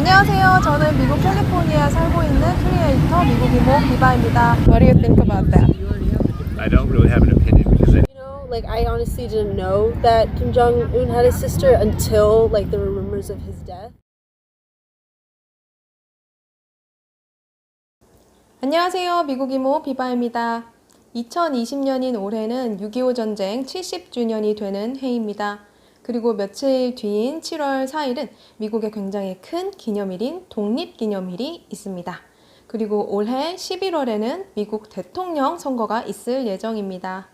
안녕하세요. 저는 미국 캘리포니아 살고 있는 크리에이터 미국 이모 비바입니다. What do you think about that? I don't really have an opinion because I You know, like I honestly didn't know that Kim Jong Un had a sister until like were rumors of his death. 안녕하세요. 미국 이모 비바입니다. 2020년인 올해는 6.25 전쟁 70주년이 되는 해입니다. 그리고 며칠 뒤인 7월 4일은 미국의 굉장히 큰 기념일인 독립기념일이 있습니다. 그리고 올해 11월에는 미국 대통령 선거가 있을 예정입니다.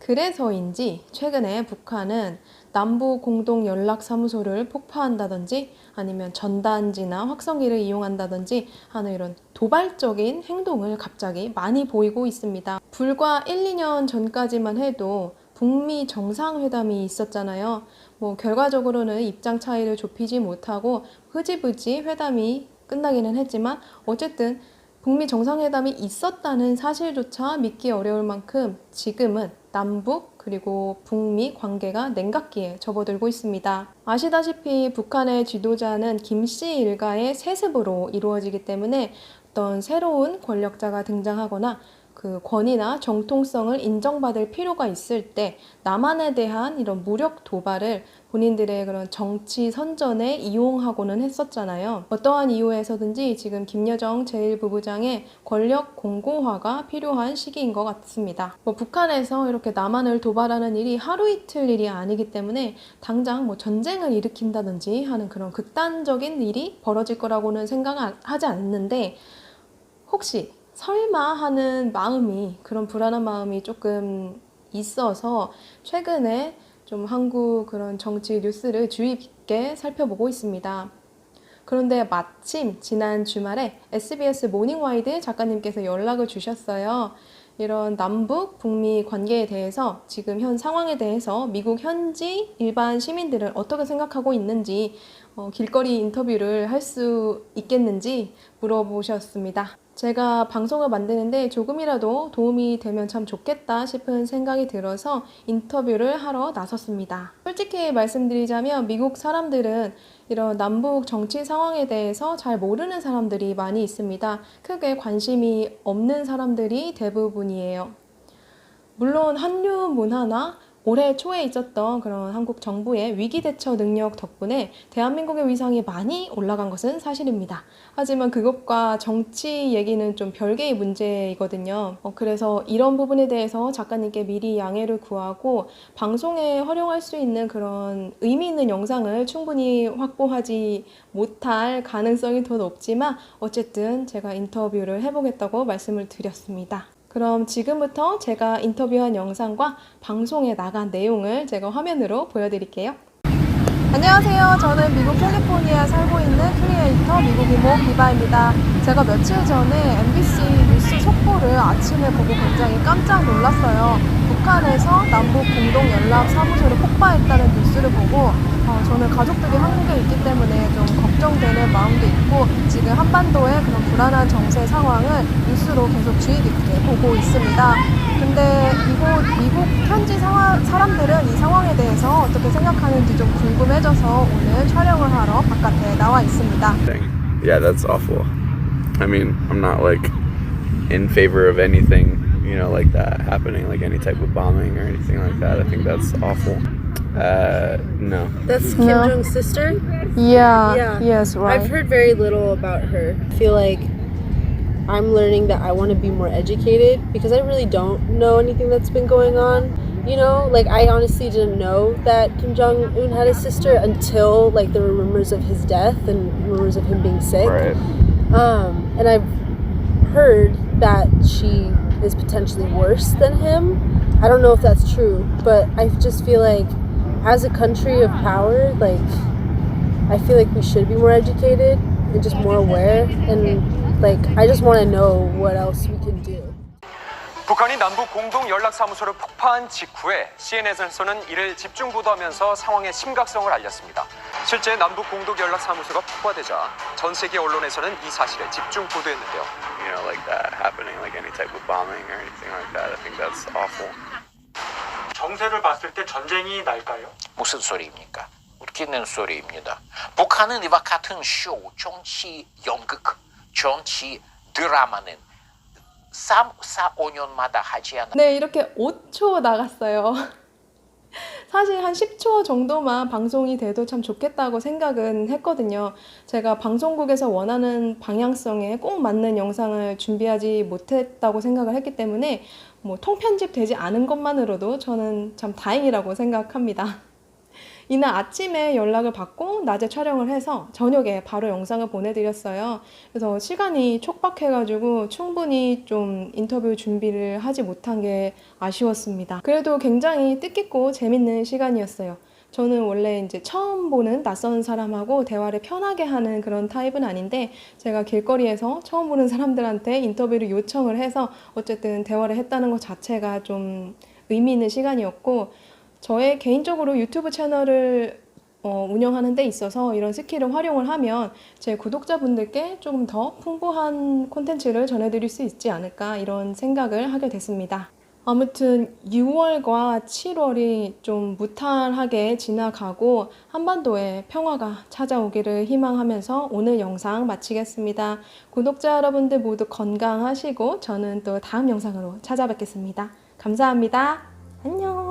그래서인지 최근에 북한은 남부 공동 연락 사무소를 폭파한다든지 아니면 전단지나 확성기를 이용한다든지 하는 이런 도발적인 행동을 갑자기 많이 보이고 있습니다. 불과 1, 2년 전까지만 해도 북미 정상회담이 있었잖아요. 뭐 결과적으로는 입장 차이를 좁히지 못하고 흐지부지 회담이 끝나기는 했지만 어쨌든 북미 정상회담이 있었다는 사실조차 믿기 어려울 만큼 지금은 남북 그리고 북미 관계가 냉각기에 접어들고 있습니다. 아시다시피 북한의 지도자는 김씨 일가의 세습으로 이루어지기 때문에 어떤 새로운 권력자가 등장하거나 그 권위나 정통성을 인정받을 필요가 있을 때 남한에 대한 이런 무력 도발을 본인들의 그런 정치 선전에 이용하고는 했었잖아요. 어떠한 이유에서든지 지금 김여정 제1부부장의 권력 공고화가 필요한 시기인 것 같습니다. 뭐 북한에서 이렇게 남한을 도발하는 일이 하루 이틀 일이 아니기 때문에 당장 뭐 전쟁을 일으킨다든지 하는 그런 극단적인 일이 벌어질 거라고는 생각하지 않는데 혹시 설마 하는 마음이 그런 불안한 마음이 조금 있어서 최근에 좀 한국 그런 정치 뉴스를 주의 깊게 살펴보고 있습니다. 그런데 마침 지난 주말에 SBS 모닝와이드 작가님께서 연락을 주셨어요. 이런 남북 북미 관계에 대해서 지금 현 상황에 대해서 미국 현지 일반 시민들은 어떻게 생각하고 있는지 어, 길거리 인터뷰를 할 수 있겠는지 물어보셨습니다. 제가 방송을 만드는데 조금이라도 도움이 되면 참 좋겠다 싶은 생각이 들어서 인터뷰를 하러 나섰습니다. 솔직히 말씀드리자면 미국 사람들은 이런 남북 정치 상황에 대해서 잘 모르는 사람들이 많이 있습니다. 크게 관심이 없는 사람들이 대부분이에요. 물론 한류 문화나 올해 초에 있었던 그런 한국 정부의 위기 대처 능력 덕분에 대한민국의 위상이 많이 올라간 것은 사실입니다. 하지만 그것과 정치 얘기는 좀 별개의 문제이거든요. 어, 그래서 이런 부분에 대해서 작가님께 미리 양해를 구하고 방송에 활용할 수 있는 그런 의미 있는 영상을 충분히 확보하지 못할 가능성이 더 높지만 어쨌든 제가 인터뷰를 해보겠다고 말씀을 드렸습니다. 그럼 지금부터 제가 인터뷰한 영상과 방송에 나간 내용을 제가 화면으로 보여드릴게요. 안녕하세요. 저는 미국 캘리포니아 살고 있는 크리에이터 미국 이모 비바입니다. 제가 며칠 전에 MBC 뉴스 속보를 아침에 보고 굉장히 깜짝 놀랐어요. 북한에서 남북 공동 연락 사무소를 폭파했다는 뉴스를 보고 어, 저는 가족들이 한국에 있기 때문에 좀 걱정되는 마음도 있고 지금 한반도의 그런 불안한 정세 상황을 뉴스로 계속 주의 깊게 보고 있습니다. 근데 이곳 미국 현지 상황, 사람들은 이 상황에 대해서 어떻게 생각하는지 좀 궁금해져서 오늘 촬영을 하러 바깥에 나와 있습니다. Yeah, that's awful. I mean, I'm not like in favor of anything, you know, like that happening, like any type of bombing or anything like that. I think that's awful. Uh, no. That's Kim No. Jong's sister. Yeah, Yeah. yes, I've heard very little about her. I feel like I'm learning that I want to be more educated because I really don't know anything that's been going on. You know, like I honestly didn't know that Kim Jong Un had a sister until like there were rumors of his death and rumors of him being sick. Right. Um, and I've heard that she is potentially worse than him. I don't know if that's true, but I just feel like as a country of power, like I feel like we should be more educated and just more aware and like I just want to know what else we can do. 북한이 남북 공동 연락 사무소를 폭파한 직후에 CNN에서는 이를 집중 보도하면서 상황의 심각성을 알렸습니다. 실제 남북 공동 연락 사무소가 폭파되자 전 세계 언론에서는 이 사실에 집중 보도했는데요. You know, like that happening, like any type of bombing or anything like that. I think that's awful. 정세를 봤을 때 전쟁이 날까요? 무슨 소리입니까? 웃기는 소리입니다. 북한은 이와 같은 쇼, 정치 연극, 정치 드라마는 3, 4, 5년마다 하지 않아요. 네, 이렇게 5초 나갔어요. 사실 한 10초 정도만 방송이 돼도 참 좋겠다고 생각은 했거든요. 제가 방송국에서 원하는 방향성에 꼭 맞는 영상을 준비하지 못했다고 생각을 했기 때문에 뭐 통편집 되지 않은 것만으로도 저는 참 다행이라고 생각합니다. 이날 아침에 연락을 받고 낮에 촬영을 해서 저녁에 바로 영상을 보내드렸어요. 그래서 시간이 촉박해가지고 충분히 좀 인터뷰 준비를 하지 못한 게 아쉬웠습니다. 그래도 굉장히 뜻깊고 재밌는 시간이었어요. 저는 원래 이제 처음 보는 낯선 사람하고 대화를 편하게 하는 그런 타입은 아닌데 제가 길거리에서 처음 보는 사람들한테 인터뷰를 요청을 해서 어쨌든 대화를 했다는 것 자체가 좀 의미 있는 시간이었고 저의 개인적으로 유튜브 채널을 어, 운영하는 데 있어서 이런 스킬을 활용을 하면 제 구독자분들께 조금 더 풍부한 콘텐츠를 전해드릴 수 있지 않을까 이런 생각을 하게 됐습니다. 아무튼 6월과 7월이 좀 무탈하게 지나가고 한반도에 평화가 찾아오기를 희망하면서 오늘 영상 마치겠습니다. 구독자 여러분들 모두 건강하시고 저는 또 다음 영상으로 찾아뵙겠습니다. 감사합니다. 안녕!